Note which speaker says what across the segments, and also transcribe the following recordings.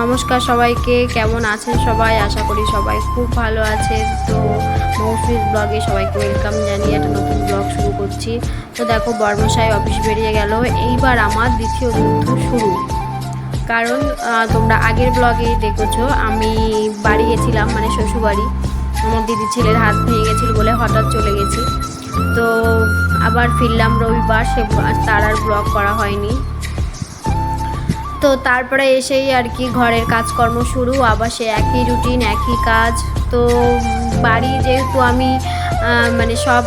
Speaker 1: নমস্কার সবাইকে, কেমন আছেন সবাই? আশা করি সবাই খুব ভালো আছে তো মৌসুমির ব্লগে সবাইকে ওয়েলকাম জানিয়ে একটা নতুন ব্লগ শুরু করছি। তো দেখো, বর্মশাই অফিস বেরিয়ে গেল। এইবার আমার দ্বিতীয় যুদ্ধ শুরু। কারণ তোমরা আগের ব্লগে দেখেছ, আমি বাড়ি গেছিলাম মানে শ্বশুরবাড়ি। আমার দিদি ছেলের হাত ভেঙে গেছিল বলে হঠাৎ চলে গেছি। তো আবার ফিরলাম রবিবার, সে তার আর ব্লগ করা হয়নি। তো তারপরে এসেই আর কি ঘরের কাজকর্ম শুরু, আবার সে একই রুটিন একই কাজ। তো বাড়ি যেহেতু আমি মানে সব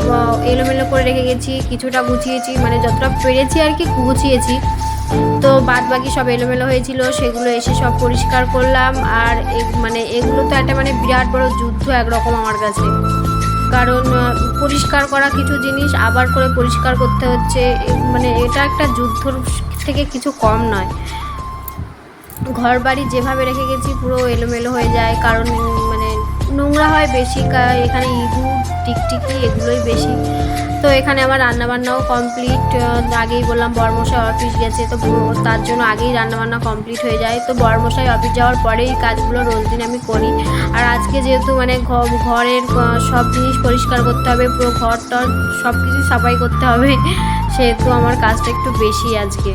Speaker 1: এলোমেলো করে রেখে গেছি, কিছুটা গুছিয়েছি মানে যতটা পেরেছি আর কি গুছিয়েছি। তো বাদ বাকি সব এলোমেলো হয়েছিল, সেগুলো এসে সব পরিষ্কার করলাম। আর মানে এগুলো তো একটা মানে বিরাট বড় যুদ্ধ একরকম আমার কাছে। কারণ পরিষ্কার করা কিছু জিনিস আবার করে পরিষ্কার করতে হচ্ছে মানে এটা একটা যুদ্ধর থেকে কিছু কম নয়। ঘর বাড়ি যেভাবে রেখে গেছি, পুরো এলোমেলো হয়ে যায়। কারণ মানে নোংরা হয় বেশি এখানে ইঁদুর, টিকটিকি এগুলোই বেশি। তো এখানে আমার রান্নাবান্নাও কমপ্লিট আগেই বললাম বরমশাই অফিস গেছে, তো তার জন্য আগেই রান্নাবান্না কমপ্লিট হয়ে যায়। তো বরমশাই অফিস যাওয়ার পরেই কাজগুলো রোজ দিন আমি করি। আর আজকে যেহেতু মানে ঘরের সব জিনিস পরিষ্কার করতে হবে, পুরো ঘরটা সব কিছু সাফাই করতে হবে, সেহেতু আমার কাজটা একটু বেশি আজকে।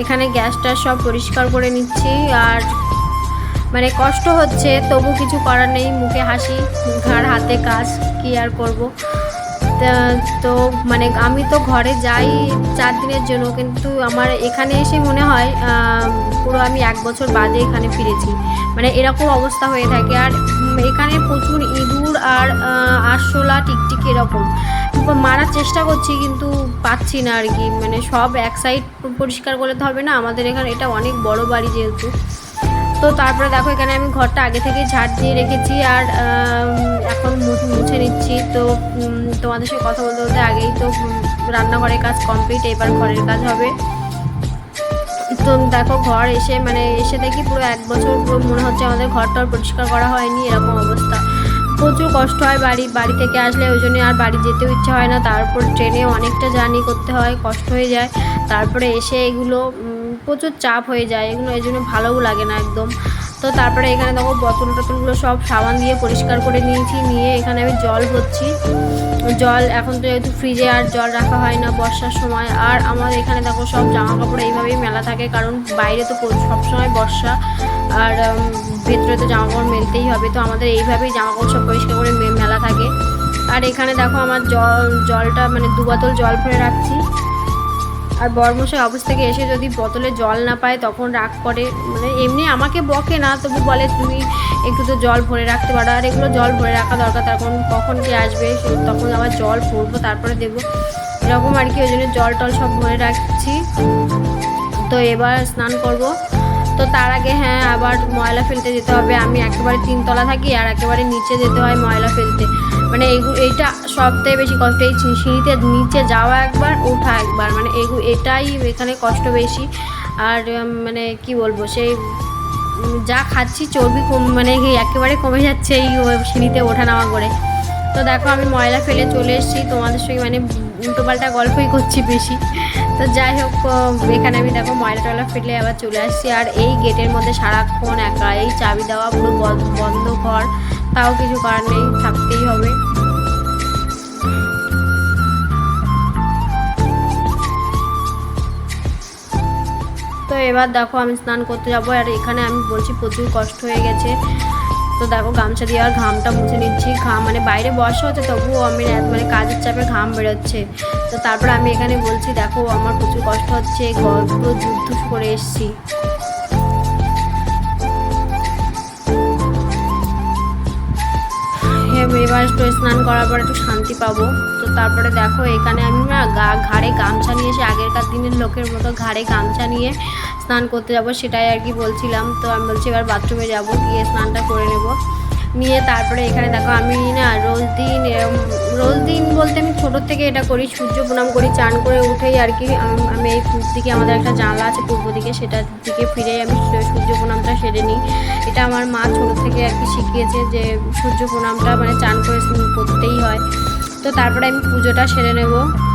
Speaker 1: এখানে গ্যাসটা সব পরিষ্কার করে নিচ্ছি আর মানে কষ্ট হচ্ছে, তবু কিছু করার নেই, মুখে হাসি, ঘাড়, হাতে কাজ, কি আর করব? তা- মানে আমি তো ঘরে যাই চার দিনের জন্য, কিন্তু আমার এখানে এসে মনে হয় পুরো আমি এক বছর বাদে এখানে ফিরেছি। মানে এরকম অবস্থা হয়ে থাকে। আর এখানে প্রচুর ইঁদুর আর আরশোলা, টিকটিকি এরকম। মারার চেষ্টা করছি, কিন্তু পাচ্ছি না আর কি। মানে সব এক সাইড পরিষ্কার করলে তো হবে না। আমাদের এখানে এটা অনেক বড় বাড়ি যেহেতু। তো তারপরে দেখো এখানে আমি ঘরটা আগে থেকে ঝাড় দিয়ে রেখেছি আর এখন মুছে নিচ্ছি। তো তোমাদের সাথে কথা বলতে বলতে আগেই তো রান্নাঘরের কাজ কমপ্লিট এবার ঘরের কাজ হবে। তো দেখো ঘর এসে মানে এসে দেখি পুরো এক বছর পুরো মনে হচ্ছে আমাদের ঘরটা পরিষ্কার করা হয়নি, এরকম অবস্থা। প্রচুর কষ্ট হয় বাড়ি বাড়ি থেকে আসলে ওই জন্য আর বাড়ি যেতেও ইচ্ছা হয় না। তারপর ট্রেনে অনেকটা জার্নি করতে হয়, কষ্ট হয়ে যায়। তারপরে এসে এগুলো প্রচুর চাপ হয়ে যায়, এগুলো এই জন্য ভালোও লাগে না একদম। তো তারপরে এখানে দেখো বোতল টতলগুলো সব সাবান দিয়ে পরিষ্কার করে নিয়েছি, নিয়ে এখানে আমি জল ভরছি। জল এখন তো যেহেতু ফ্রিজে আর জল রাখা হয় না বর্ষার সময়। আর আমার এখানে দেখো সব জামা কাপড় এইভাবেই মেলা থাকে, কারণ বাইরে তো সবসময় বর্ষা। আর ভেতরে তো জামা কাপড় মেলতেই হবে, তো আমাদের এইভাবেই জামা কাপড় সব পরিষ্কার করে মেলা থাকে। আর এখানে দেখো আমার জল, জলটা মানে দু বোতল জল ভরে রাখছি। আর বর্মশাই অফিস থেকে এসে যদি বোতলে জল না পায়, তখন রাগ করে। মানে এমনি আমাকে বকে না, তবু বলে, তুমি একটু তো জল ভরে রাখতে পারো। আর এগুলো জল ভরে রাখা দরকার, তখন কখন কি আসবে? তখন আবার জল ভরবো তারপরে দেবো এরকম আর কি, ওই জন্য জল টল সব ভরে রাখছি। তো এবার স্নান করব। তো তার আগে হ্যাঁ আবার ময়লা ফেলতে যেতে হবে। আমি একেবারে তিনতলা থাকি, আর একেবারে নিচে যেতে হয় ময়লা ফেলতে। মানে এইটা সবথেকে বেশি কষ্ট, এই সিঁড়িতে নিচে যাওয়া একবার, ওঠা একবার মানে এটাই এখানে কষ্ট বেশি। আর মানে কি বলব, সেই যা খাচ্ছি চর্বি কম মানে একেবারে কমে যাচ্ছে এই সিঁড়িতে ওঠা নামা করে। তো দেখো আমি ময়লা ফেলে চলে এসেছি, তোমাদের সঙ্গে মানে উল্টোপাল্টা গল্পই করছি বেশি। তো যাই হোক এখানে আমি দেখো ময়লা টয়লা ফেলে আবার চলে আসছি। আর এই গেটের মধ্যে সারাক্ষণ একা, এই চাবি দেওয়া পুরো বন্ধ- বন্ধ ঘর। তাও কিছু করার নেই, থাকতেই হবে। তো এবার দেখো আমি স্নান করতে যাব, আর এখানে আমি বলছি প্রচুর কষ্ট হয়ে গেছে। তো দেখো গামছা দিয়ে আর ঘামটা মুছে নিচ্ছি। ঘাম মানে বাইরে বর্ষা হচ্ছে, তবুও আমি মানে কাজের চাপে ঘাম বেরোচ্ছে। তো তারপর আমি এখানে বলছি, দেখো আমার প্রচুর কষ্ট হচ্ছে পুরো যুদ্ধ করে এসছি। এবার একটু স্নান করার পর একটু শান্তি পাবো। তো তারপরে দেখো, এখানে আমি না গা, ঘাড়ে গামছা নিয়ে এসে আগেরকার দিনের লোকের মতো ঘাড়ে গামছা নিয়ে স্নান করতে যাব, সেটাই আর কি বলছিলাম। তো আমি বলছি এবার বাথরুমে যাব, গিয়ে স্নানটা করে নেব। নিয়ে তারপরে এখানে দেখো আমি না রোজ দিন রোজ দিন বলতে আমি ছোটোর থেকে এটা করি, সূর্য প্রণাম করি, চান করে উঠেই আর কি, আমি এই পূর্ব দিকে আমাদের একটা জানলা আছে পূর্ব দিকে, সেটার দিকে ফিরে আমি সূর্য- প্রণামটা সেরে নিই। এটা আমার মা ছোটো থেকে আর কি শিখিয়েছে যে সূর্য প্রণামটা মানে চান করে করতেই হয়। তো তারপরে আমি পুজোটা সেরে নেব।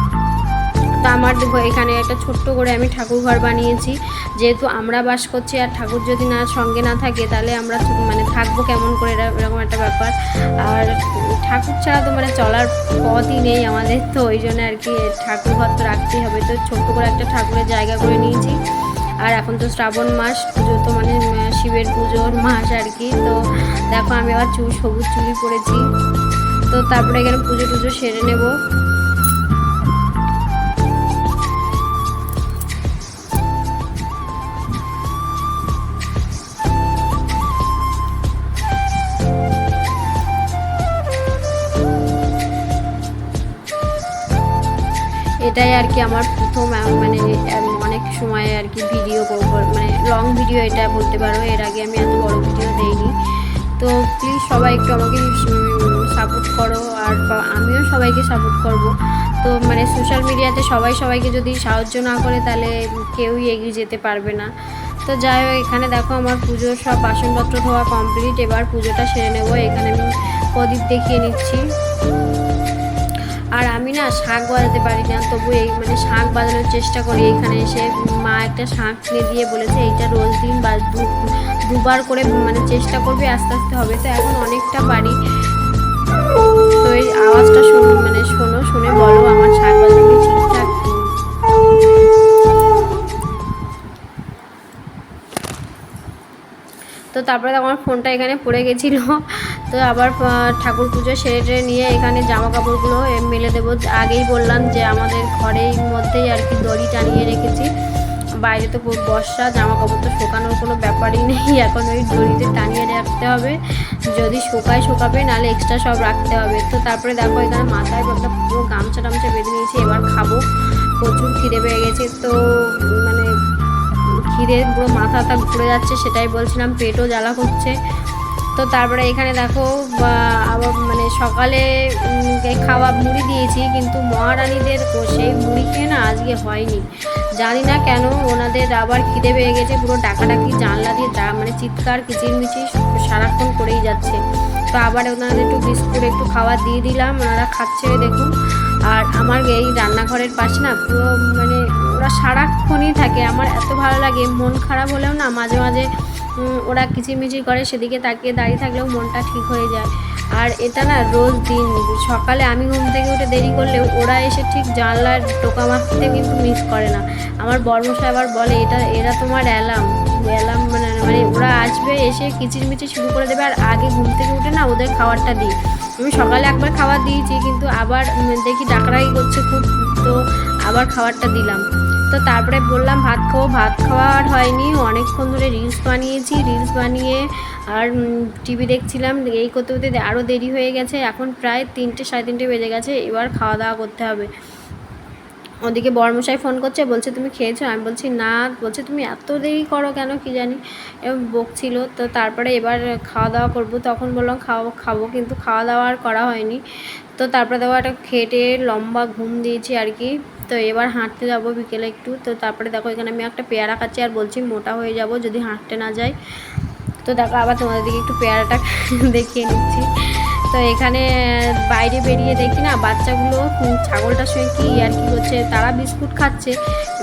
Speaker 1: তো আমার এখানে একটা ছোট্ট করে আমি ঠাকুর ঘর বানিয়েছি। যেহেতু আমরা বাস করছি আর ঠাকুর যদি না, সঙ্গে না থাকে, তাহলে আমরা মানে থাকব কেমন করে? এরা- এরকম একটা ব্যাপার। আর ঠাকুর ছাড়া তো মানে চলার পথই নেই আমাদের তো, ওই জন্য আর কি ঠাকুর ঘর তো রাখতেই হবে। তো ছোট্ট করে একটা ঠাকুরের জায়গা করে নিয়েছি। আর এখন তো শ্রাবণ মাস, পুজো তো মানে শিবের পুজোর মাস আর কি। তো দেখো আমি আবার চুল সবুজ চুলি পরেছি। তো তারপরে এখানে পুজো টুজো সেরে নেব। এটাই আর কি আমার প্রথম মানে অনেক সময় আর কি ভিডিও মানে লং ভিডিও এটা বলতে পারো, এর আগে আমি এত বড় ভিডিও দেইনি। তো প্লিজ সবাই একটু আমাকে সাপোর্ট করো, আর আমিও সবাইকে সাপোর্ট করব। তো মানে সোশ্যাল মিডিয়াতে সবাই সবাইকে যদি সাহায্য না করে, তাহলে কেউই এগিয়ে যেতে পারবে না। তো যাই হোক, এখানে দেখো আমার পুজোর সব বাসনপত্র ধোয়া কমপ্লিট এবার পুজোটা সেরে নেব। এখানে আমি প্রদীপ দেখিয়ে নিচ্ছি। আর আমি না শাঁখ বাজাতে পারি না, তবু এই মানে শাঁখ বাজানোর চেষ্টা করি। এখানে এসে মা একটা শাঁখ কিনে দিয়ে বলেছে, এইটা রোজ দিন বা দুবার করে মানে চেষ্টা করবে, আস্তে আস্তে হবে। তো এখন অনেকটা পারি। তো এই আওয়াজটা শুন মানে শোনো, শুনে বলো আমার শাঁখ বাজানো ঠিকঠাক তো তারপরে আমার ফোনটা এখানে পড়ে গেছিল। তো আবার ঠাকুর পুজো সেরে নিয়ে এখানে জামা কাপড়গুলো মেলে দেবো। আগেই বললাম যে আমাদের ঘরের মধ্যেই আর কি দড়ি টানিয়ে রেখেছি। বাইরে তো খুব বর্ষা জামা কাপড় তো শুকানোর কোনো ব্যাপারই নেই। এখন ওই দড়িতে টানিয়ে রাখতে হবে। যদি শুকায়, শুকাবে, নাহলে এক্সট্রা সব রাখতে হবে। তো তারপরে দেখো, এখানে মাথায় একটা পুরো গামছা টামছা বেঁধে নিয়েছি। এবার খাব। প্রচুর খিদে পেয়ে গেছে। তো মানে খিদে, পুরো মাথাটা ঘুরে যাচ্ছে, সেটাই বলছিলাম। পেটও জ্বালা করছে। তো তারপরে এখানে দেখো আবার মানে সকালে খাওয়া মুড়ি দিয়েছি, কিন্তু মহারানীদের সেই মুড়ি খেয়ে না আজকে হয়নি। জানি না কেন ওনাদের আবার খিদে পেয়ে গেছে, পুরো ডাকাডাকি, জানলা দিয়ে মানে চিৎকার, কিচিরমিচির সারাক্ষণ করেই যাচ্ছে। তো আবার ওনাদের একটু বিস্কুট, একটু খাবার দিয়ে দিলাম, ওনারা খাচ্ছে, দেখুন। আর আমার এই রান্নাঘরের পাশে না পুরো মানে ওরা সারাক্ষণই থাকে, আমার এত ভালো লাগে, মন খারাপ হলেও না মাঝে মাঝে ওরা কিচিরমিচির করে, সেদিকে তাকিয়ে দাঁড়িয়ে থাকলেও মনটা ঠিক হয়ে যায়। আর এটা না রোজ দিন, সকালে আমি ঘুম থেকে উঠে দেরি করলেও ওরা এসে ঠিক জানলার টোকা মারতে কিন্তু মিস করে না। আমার বর্মশাই আবার বলে, এটা, এরা তোমার অ্যালার্ম অ্যালার্ম মানে মানে ওরা আসবে, এসে কিচিরমিচির শুরু করে দেবে, আর আগে ঘুম থেকে উঠে না ওদের খাবারটা দিই। আমি সকালে একবার খাবার দিয়েছি, কিন্তু আবার দেখি ডাকরাই করছে খুব, তো আবার খাবারটা দিলাম। তো তারপরে বললাম, ভাত খাব। ভাত খাওয়া আর হয়নি। অনেকক্ষণ ধরে রিলস বানিয়েছি রিলস বানিয়ে আর টিভি দেখছিলাম। এই করতে করতে আরও দেরি হয়ে গেছে। এখন প্রায় তিনটে, সাড়ে তিনটে বেজে গেছে। এবার খাওয়া দাওয়া করতে হবে। ওদিকে বর্মশাই ফোন করছে, বলছে, তুমি খেয়েছো? আমি বলছি, না। বলছে, তুমি এত দেরি করো কেন কি জানি? এরকম বকছিল। তো তারপরে এবার খাওয়া দাওয়া করব। তখন বললাম খাওয়া খাব। কিন্তু খাওয়া দাওয়া আর করা হয়নি। তো তারপরে দেখো একটা খেটে লম্বা ঘুম দিয়েছি আর কি। তো এবার হাঁটতে যাব বিকেলে একটু। তো তারপরে দেখো, এখানে আমি একটা পেয়ারা খাচ্ছি আর বলছি মোটা হয়ে যাব যদি হাঁটতে না যাই। তো দেখো, আবার তোমাদের দিকে একটু পেয়ারাটা দেখিয়ে নিচ্ছি। তো এখানে বাইরে বেরিয়ে দেখি না, বাচ্চাগুলো ছাগলটার সঙ্গে কী আর কি করছে, তারা বিস্কুট খাচ্ছে।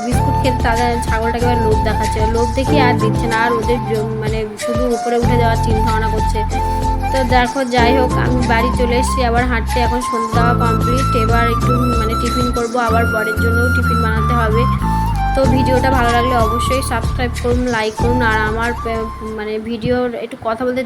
Speaker 1: বিস্কুট খেতে তাদের ছাগলটাকে এবার লোভ দেখাচ্ছে। লোভ দেখি আর দিচ্ছে না, আর ওদের মানে শুধু উপরে উঠে যাওয়ার চিন্তা ভাবনা করছে। তো দেখো, যাই হোক, আমি বাড়ি চলে এসেছি, আবার হাঁটতে এখন সন্ধ্যা দেওয়া কমপ্লিট এবার একটু মানে টিফিন করব, আবার বরের জন্যও টিফিন বানাতে হবে। তো ভিডিওটা ভালো লাগলে অবশ্যই সাবস্ক্রাইব করুন লাইক করুন, আর আমার মানে ভিডিওর একটু কথা বলতে